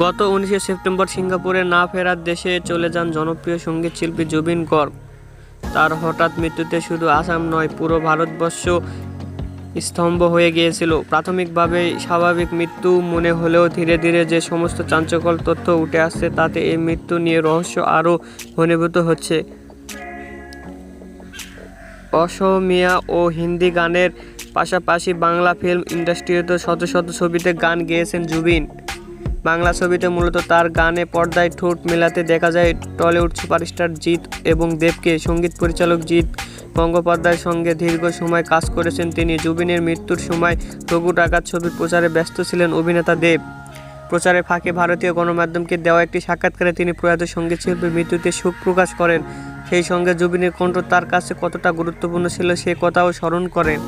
গত উনিশে সেপ্টেম্বর সিঙ্গাপুরে না ফেরার দেশে চলে যান জনপ্রিয় সংগীত শিল্পী জুবিন গর্গ। তার হঠাৎ মৃত্যুতে শুধু আসাম নয়, পুরো ভারতবর্ষ স্তম্ভ হয়ে গিয়েছিল। প্রাথমিকভাবে স্বাভাবিক মৃত্যু মনে হলেও ধীরে ধীরে যে সমস্ত চাঞ্চকল তথ্য উঠে আসছে, তাতে এই মৃত্যু নিয়ে রহস্য আরও ঘনীভূত হচ্ছে। অসমিয়া ও হিন্দি গানের পাশাপাশি বাংলা ফিল্ম ইন্ডাস্ট্রিতে শত শত ছবিতে গান গেয়েছেন জুবিন। বাংলা ছবিতে মূলত তার গানে পর্দায় ঠোঁট মেলাতে দেখা যায় টলিউড সুপারস্টার জিৎ এবং দেবকে। সংগীত পরিচালক জিৎ গঙ্গোপাধ্যায়ের সঙ্গে দীর্ঘ সময় কাজ করেছেন তিনি। জুবিনের মৃত্যুর সময় রঘু ডাকাত ছবির প্রচারে ব্যস্ত ছিলেন অভিনেতা দেব। প্রচারের ফাঁকে ভারতীয় গণমাধ্যমকে দেওয়া একটি সাক্ষাৎকারে তিনি প্রয়াত সংগীত শিল্পীর মৃত্যুতে শোক প্রকাশ করেন। সেই সঙ্গে জুবিনের কণ্ঠ তার কাছে কতটা গুরুত্বপূর্ণ ছিল সে কথাও স্মরণ করেন।